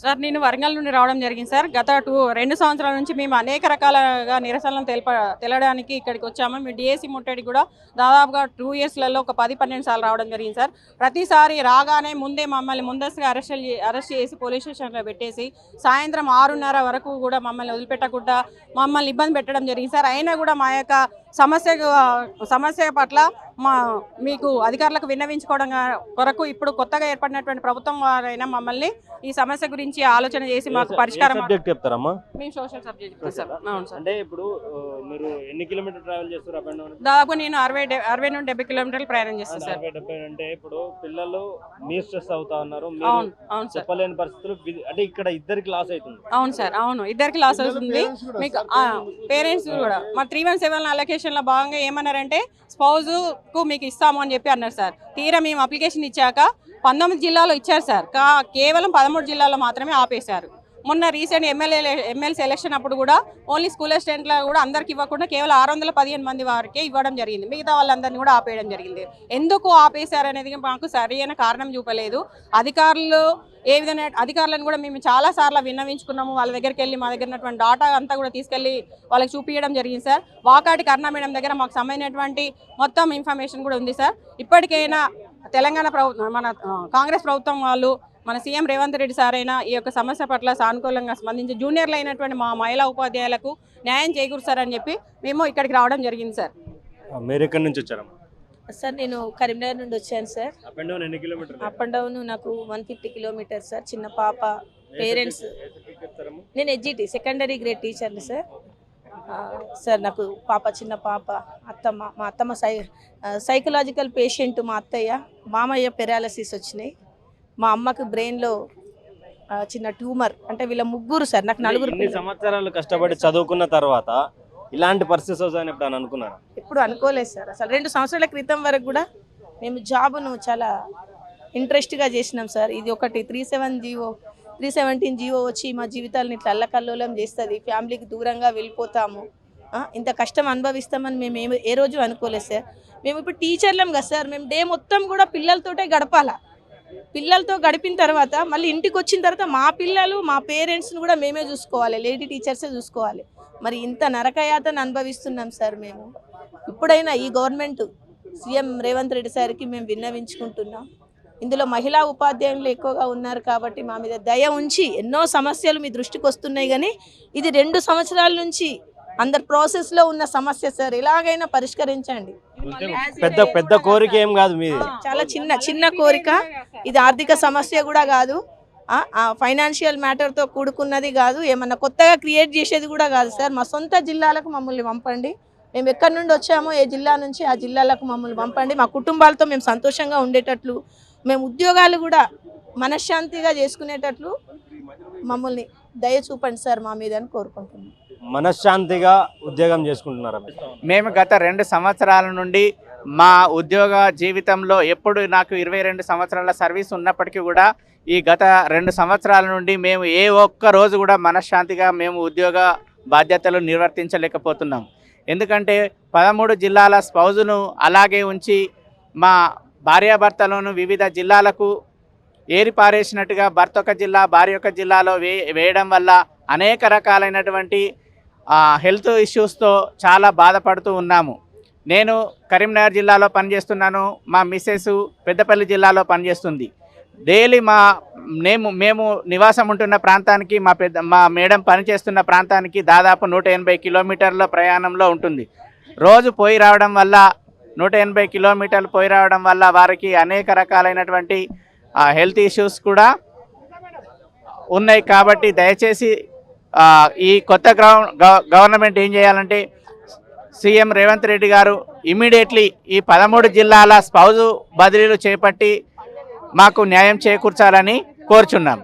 Sir నేను వరంగల్ నుండి రావడం జరిగింది సార్. గత టూ రెండు సంవత్సరాల నుంచి మేము అనేక రకాలుగా నిరసనలు తెలప తెలడానికి ఇక్కడికి వచ్చాము. మీ డిఏసీ ముట్టడి కూడా దాదాపుగా టూ ఇయర్స్లలో ఒక పది పన్నెండు సార్లు రావడం జరిగింది సార్. ప్రతిసారి రాగానే ముందే మమ్మల్ని ముందస్తుగా అరెస్ట్ అరెస్ట్ చేసి పోలీస్ స్టేషన్లో పెట్టేసి సాయంత్రం ఆరున్నర వరకు కూడా మమ్మల్ని వదిలిపెట్టకుండా మమ్మల్ని ఇబ్బంది పెట్టడం జరిగింది సార్. అయినా కూడా మా యొక్క సమస్య సమస్య పట్ల మా మీకు అధికారులకు విన్నవించుకోవడం కొరకు ఇప్పుడు కొత్తగా ఏర్పడినటువంటి ప్రభుత్వం వారైనా మమ్మల్ని ఈ సమస్య గురించి ఆలోచన చేసి మాకు పరిష్కారం సబ్జెక్ట్ చెప్తారమ్మా? మేము సోషల్ సబ్జెక్ట్ సార్. అవును సార్. అంటే ఇప్పుడు మీరు ఎన్ని కిలోమీటర్ ట్రావెల్ చేస్తారు అప్ అండ్ డౌన్? దాదాపు నేను అరవై అరవై నుండి డెబ్బై కిలోమీటర్లు ప్రయాణం చేస్తాను సార్. డెబ్బై అంటే ఇప్పుడు పిల్లలు మీ స్ట్రెస్ అవుతా ఉన్నారు మీరు అవును అవును సార్. చెప్పలేని పరిస్థితులు అంటే ఇక్కడ ఇద్దరికి లాస్ అవుతుంది. అవును సార్ అవును. ఇద్దరికి లాస్ అవుతుంది. మీకు పేరెంట్స్ కూడా. మా త్రీ వన్ సెవెన్ అప్లికేషన్లో భాగంగా ఏమన్నారంటే స్పౌజ్కు మీకు ఇస్తాము అని చెప్పి అన్నారు సార్. తీరా మేము అప్లికేషన్ ఇచ్చాక పంతొమ్మిది జిల్లాలో ఇచ్చారు సార్. కా కేవలం పదమూడు జిల్లాలో మాత్రమే ఆపేశారు. మొన్న రీసెంట్ ఎమ్మెల్యే ఎమ్మెల్సీ ఎలక్షన్ అప్పుడు కూడా ఓన్లీ స్కూల్ అసిస్టెంట్ల కూడా అందరికి ఇవ్వకుండా కేవలం ఆరు వందల పదిహేను మంది వారికే ఇవ్వడం జరిగింది. మిగతా వాళ్ళందరినీ కూడా ఆపేయడం జరిగింది. ఎందుకు ఆపేశారనేది మాకు సరైన కారణం చూపలేదు. అధికారులు ఏ విధంగా అధికారులను కూడా మేము చాలా సార్లు విన్నవించుకున్నాము. వాళ్ళ దగ్గరికి వెళ్ళి మా దగ్గర ఉన్నటువంటి డాటా అంతా కూడా తీసుకెళ్ళి వాళ్ళకి చూపించడం జరిగింది సార్. వాకాటి కర్ణా మేడం దగ్గర మాకు సంబంధించినటువంటి మొత్తం ఇన్ఫర్మేషన్ కూడా ఉంది సార్. ఇప్పటికైనా తెలంగాణ ప్రభుత్వం మన కాంగ్రెస్ ప్రభుత్వం వాళ్ళు మన సీఎం రేవంత్ రెడ్డి సార్ అయినా ఈ యొక్క సమస్య పట్ల సానుకూలంగా స్పందించి జూనియర్లు అయినటువంటి మా మహిళా ఉపాధ్యాయులకు న్యాయం చేకూరుస్తారని చెప్పి మేము ఇక్కడికి రావడం జరిగింది సార్. మీరు ఎక్కడి నుంచి వచ్చారమ్మా? సార్ నేను కరీంనగర్ నుండి వచ్చాను సార్. అప్ అండ్ డౌన్ ఎన్ని కిలోమీటర్ అప్ అండ్ డౌన్ నాకు వన్ ఫిఫ్టీ కిలోమీటర్స్ సార్. చిన్న పాప పేరెంట్స్ నేను ఎడ్జిటి సెకండరీ గ్రేడ్ టీచర్ని సార్. సార్ నాకు పాప చిన్న పాప అత్తమ్మ మా అత్తమ్మ సై సైకలాజికల్ పేషెంట్ మా అత్తయ్య మామయ్య పెరాలసిస్ వచ్చినాయి. మా అమ్మకు బ్రెయిన్లో చిన్న ట్యూమర్ అంటే వీళ్ళ ముగ్గురు సార్ నాకు నలుగురు ఇన్ని సంవత్సరాలు కష్టపడి చదువుకున్న తర్వాత ఇలాంటి పరిస్థితి వస్తుందని ఎప్పుడు అనుకున్నారా? ఎప్పుడు అనుకోలేదు సార్. అసలు రెండు సంవత్సరాల క్రితం వరకు కూడా మేము జాబ్ను చాలా ఇంట్రెస్ట్గా చేసినాం సార్. ఇది ఒకటి three seven GO three seventeen GO వచ్చి మా జీవితాలను ఇట్లా అల్లకల్లోలం చేస్తుంది. ఫ్యామిలీకి దూరంగా వెళ్ళిపోతాము. ఇంత కష్టం అనుభవిస్తామని మేము ఏమి ఏ రోజు అనుకోలేదు సార్. మేము ఇప్పుడు టీచర్లం కదా సార్. మేము డే మొత్తం కూడా పిల్లలతోటే గడపాలా? పిల్లలతో గడిపిన తర్వాత మళ్ళీ ఇంటికి వచ్చిన తర్వాత మా పిల్లలు మా పేరెంట్స్ని కూడా మేమే చూసుకోవాలి. లేడీ టీచర్సే చూసుకోవాలి. మరి ఇంత నరకయాతను అనుభవిస్తున్నాం సార్ మేము. ఇప్పుడైనా ఈ గవర్నమెంట్ సీఎం రేవంత్ రెడ్డి సార్కి మేము విన్నవించుకుంటున్నాం. ఇందులో మహిళా ఉపాధ్యాయులు ఎక్కువగా ఉన్నారు కాబట్టి మా మీద దయ ఉంచి ఎన్నో సమస్యలు మీ దృష్టికి వస్తున్నాయి కానీ ఇది రెండు సంవత్సరాల నుంచి అందరు ప్రాసెస్లో ఉన్న సమస్య సార్. ఎలాగైనా పరిష్కరించండి. పెద్ద పెద్ద కోరిక ఏం కాదు మీది. చాలా చిన్న చిన్న కోరిక. ఇది ఆర్థిక సమస్య కూడా కాదు. ఫైనాన్షియల్ మ్యాటర్తో కూడుకున్నది కాదు. ఏమన్నా కొత్తగా క్రియేట్ చేసేది కూడా కాదు సార్. మా సొంత జిల్లాలకు మమ్మల్ని పంపండి. మేము ఎక్కడి నుండి వచ్చామో ఏ జిల్లా నుంచి ఆ జిల్లాలకు మమ్మల్ని పంపండి. మా కుటుంబాలతో మేము సంతోషంగా ఉండేటట్లు మేము ఉద్యోగాలు కూడా మనశ్శాంతిగా చేసుకునేటట్లు మమ్మల్ని దయ చూపండి సార్ మా మీద అని కోరుకుంటున్నాం. మనశ్శాంతిగా ఉద్యోగం చేసుకుంటున్నారా? మేము గత రెండు సంవత్సరాల నుండి మా ఉద్యోగ జీవితంలో ఎప్పుడు నాకు ఇరవై రెండు సంవత్సరాల సర్వీస్ ఉన్నప్పటికీ కూడా ఈ గత రెండు సంవత్సరాల నుండి మేము ఏ ఒక్క రోజు కూడా మనశ్శాంతిగా మేము ఉద్యోగ బాధ్యతలు నిర్వర్తించలేకపోతున్నాం. ఎందుకంటే పదమూడు జిల్లాల స్పౌజును అలాగే ఉంచి మా భార్యాభర్తలను వివిధ జిల్లాలకు ఏరిపారేసినట్టుగా భర్త ఒక జిల్లా భార్య ఒక జిల్లాలో వే వేయడం వల్ల అనేక రకాలైనటువంటి హెల్త్ ఇష్యూస్తో చాలా బాధపడుతూ ఉన్నాము. నేను కరీంనగర్ జిల్లాలో పనిచేస్తున్నాను. మా మిస్సెస్ పెద్దపల్లి జిల్లాలో పనిచేస్తుంది. డైలీ మా మేము మేము నివాసం ఉంటున్న ప్రాంతానికి మా పెద్ద మా మేడం పనిచేస్తున్న ప్రాంతానికి దాదాపు నూట ఎనభై కిలోమీటర్ల ప్రయాణంలో ఉంటుంది. రోజు పోయి రావడం వల్ల నూట ఎనభై కిలోమీటర్లు పోయి రావడం వల్ల వారికి అనేక రకాలైనటువంటి హెల్త్ ఇష్యూస్ కూడా ఉన్నాయి. కాబట్టి దయచేసి ఈ కొత్త గవర్నమెంట్ ఏం చేయాలంటే సీఎం రేవంత్ రెడ్డి గారు ఇమీడియట్లీ ఈ పదమూడు జిల్లాల స్పౌజు బదిలీలు చేపట్టి మాకు న్యాయం చేకూర్చాలని కోరుచున్నాం.